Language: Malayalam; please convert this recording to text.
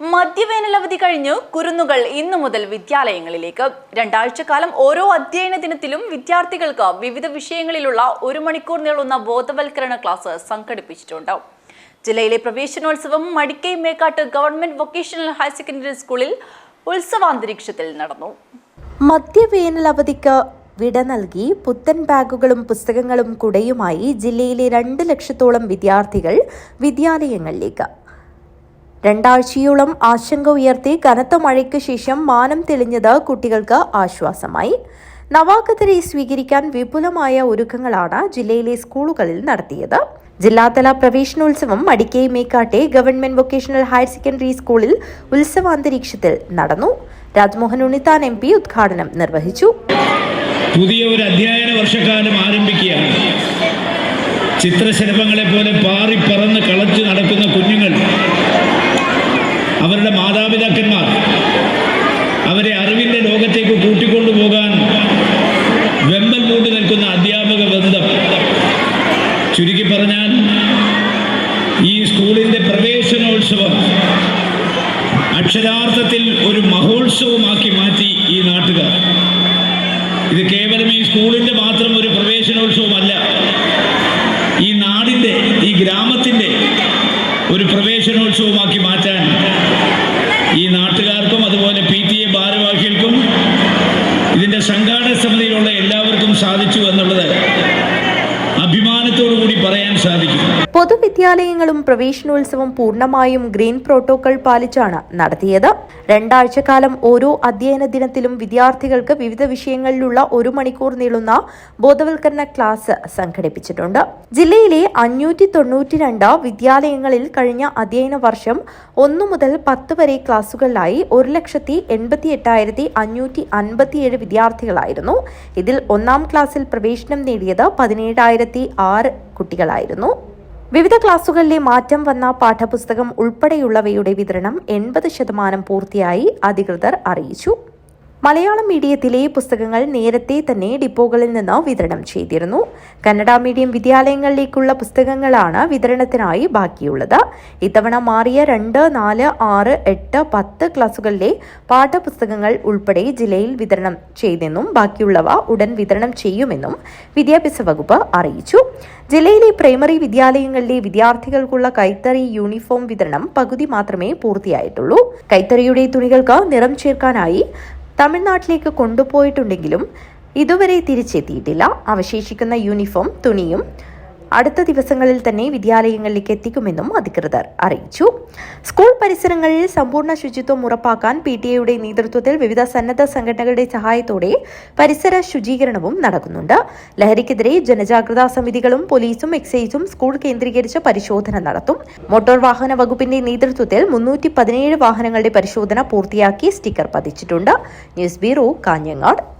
മധ്യവേനലവധി കഴിഞ്ഞ് കുരുന്നുകൾ ഇന്നു മുതൽ വിദ്യാലയങ്ങളിലേക്ക്. രണ്ടാഴ്ചക്കാലം ഓരോ അധ്യയന ദിനത്തിലും വിദ്യാർത്ഥികൾക്ക് വിവിധ വിഷയങ്ങളിലുള്ള ഒരു മണിക്കൂർ നീളുന്ന ബോധവൽക്കരണ ക്ലാസ് സംഘടിപ്പിച്ചിട്ടുണ്ട്. ജില്ലയിലെ പ്രവേശനോത്സവം Madikai Mekkat government vocational higher secondary സ്കൂളിൽ ഉത്സവാന്തരീക്ഷത്തിൽ നടന്നു. മധ്യവേനൽ അവധിക്ക് വിട നൽകി പുത്തൻ ബാഗുകളും പുസ്തകങ്ങളും കുടയുമായി ജില്ലയിലെ രണ്ട് ലക്ഷത്തോളം വിദ്യാർത്ഥികൾ വിദ്യാലയങ്ങളിലേക്ക്. രണ്ടാഴ്ചയോളം ആശങ്ക ഉയർത്തി കനത്ത മഴയ്ക്ക് ശേഷം മാനം തെളിഞ്ഞത് കുട്ടികൾക്ക് ആശ്വാസമായി. നവാഗതരെ സ്വീകരിക്കാൻ വിപുലമായ ഒരുക്കങ്ങളാണ് ജില്ലയിലെ സ്കൂളുകളിൽ നടത്തിയത്. ജില്ലാതല പ്രവേശനോത്സവം മടിക്കൈ മേക്കാട്ടെ ഗവൺമെന്റ് വൊക്കേഷണൽ ഹയർ സെക്കൻഡറി സ്കൂളിൽ ഉത്സവാന്തരീക്ഷത്തിൽ നടന്നു. രാജ്മോഹൻ ഉണ്ണിത്താൻ എം പി ഉദ്ഘാടനം നിർവഹിച്ചു. പുതിയ ഒരു അധ്യയന വർഷക്കാലം ആരംഭിക്കുകയാണ്. ചിത്രശലഭങ്ങളെ പോലെ പാറി ലോകത്തേക്ക് കൂട്ടിക്കൊണ്ടുപോകാൻ വെമ്പൽ മൂട്ടി നിൽക്കുന്ന അധ്യാപക ബന്ധം. ചുരുക്കി പറഞ്ഞാൽ ഈ സ്കൂളിന്റെ പ്രവേശനോത്സവം അക്ഷരാർത്ഥത്തിൽ ഒരു മഹോത്സവമാക്കി മാറ്റി ഈ നാട്ടുകാർ. ഇത് കേവലം ഈ സ്കൂളിന്റെ മാത്രം ഒരു പ്രവേശനോത്സവമല്ല. ഈ നാടിന്റെ ഈ ഗ്രാമത്തിന്റെ ഒരു പ്രവേശനോത്സവമാക്കി മാറ്റാൻ ഈ നാട്ടുകാർക്കും അതുപോലെ പി ടി എ ഭാരവാഹികൾക്കും എന്നുള്ളത് അഭിമാനത്തോടു കൂടി പറയാൻ സാധിക്കും. പൊതുവിദ്യാലയങ്ങളും പ്രവേശനോത്സവം പൂർണമായും ഗ്രീൻ പ്രോട്ടോകോൾ പാലിച്ചാണ് നടത്തിയത്. രണ്ടാഴ്ചക്കാലം ഓരോ അധ്യയന ദിനത്തിലും വിദ്യാർത്ഥികൾക്ക് വിവിധ വിഷയങ്ങളിലുള്ള ഒരു മണിക്കൂർ നീളുന്ന ബോധവൽക്കരണ ക്ലാസ് സംഘടിപ്പിച്ചിട്ടുണ്ട്. ജില്ലയിലെ അഞ്ഞൂറ്റി തൊണ്ണൂറ്റിരണ്ട് വിദ്യാലയങ്ങളിൽ കഴിഞ്ഞ അധ്യയന വർഷം ഒന്നു മുതൽ പത്ത് വരെ ക്ലാസുകളിലായി ഒരു ലക്ഷത്തി എൺപത്തി എട്ടായിരത്തി അഞ്ഞൂറ്റി അൻപത്തിയേഴ് വിദ്യാർത്ഥികളായിരുന്നു. ഇതിൽ ഒന്നാം ക്ലാസ്സിൽ പ്രവേശനം നേടിയത് പതിനേഴായിരത്തി ആറ് കുട്ടികളായിരുന്നു. വിവിധ ക്ലാസുകളിലെ മാറ്റം വന്ന പാഠപുസ്തകം ഉൾപ്പെടെയുള്ളവയുടെ വിതരണം എൺപത് ശതമാനം പൂർത്തിയായി അധികൃതർ അറിയിച്ചു മലയാളം മീഡിയത്തിലെ പുസ്തകങ്ങൾ നേരത്തെ തന്നെ ഡിപ്പോകളിൽ നിന്ന് വിതരണം ചെയ്തിരുന്നു. കന്നഡ മീഡിയം വിദ്യാലയങ്ങളിലേക്കുള്ള പുസ്തകങ്ങളാണ് വിതരണത്തിനായി ബാക്കിയുള്ളത്. ഇത്തവണ മാറിയ രണ്ട് നാല് ആറ് എട്ട് പത്ത് ക്ലാസുകളിലെ പാഠപുസ്തകങ്ങൾ ഉൾപ്പെടെ ജില്ലയിൽ വിതരണം ചെയ്തെന്നും ബാക്കിയുള്ളവ ഉടൻ വിതരണം ചെയ്യുമെന്നും വിദ്യാഭ്യാസ വകുപ്പ് അറിയിച്ചു. ജില്ലയിലെ പ്രൈമറി വിദ്യാലയങ്ങളിലെ വിദ്യാർത്ഥികൾക്കുള്ള കൈത്തറി യൂണിഫോം വിതരണം പകുതി മാത്രമേ പൂർത്തിയായിട്ടുള്ളൂ. കൈത്തറിയുടെ തുണികൾക്ക് നിറം ചേർക്കാനായി തമിഴ്നാട്ടിലേക്ക് കൊണ്ടുപോയിട്ടുണ്ടെങ്കിലും ഇതുവരെ തിരിച്ചെത്തിയിട്ടില്ല. അവശേഷിക്കുന്ന യൂണിഫോം തുണിയും അടുത്ത ദിവസങ്ങളിൽ തന്നെ വിദ്യാലയങ്ങളിലേക്ക് എത്തിക്കുമെന്നും അധികൃതർ അറിയിച്ചു. സ്കൂൾ പരിസരങ്ങളിൽ സമ്പൂർണ ശുചിത്വം ഉറപ്പാക്കാൻ പി ടി എയുടെ നേതൃത്വത്തിൽ വിവിധ സന്നദ്ധ സംഘടനകളുടെ സഹായത്തോടെ പരിസര ശുചീകരണവും നടക്കുന്നുണ്ട്. ലഹരിക്കെതിരെ ജനജാഗ്രതാ സമിതികളും പോലീസും എക്സൈസും സ്കൂൾ കേന്ദ്രീകരിച്ച് പരിശോധന നടത്തും. മോട്ടോർ വാഹന വകുപ്പിന്റെ നേതൃത്വത്തിൽ മുന്നൂറ്റി പതിനേഴ് വാഹനങ്ങളുടെ പരിശോധന പൂർത്തിയാക്കി സ്റ്റിക്കർ പതിച്ചിട്ടുണ്ട്. News bureau Kanhangad.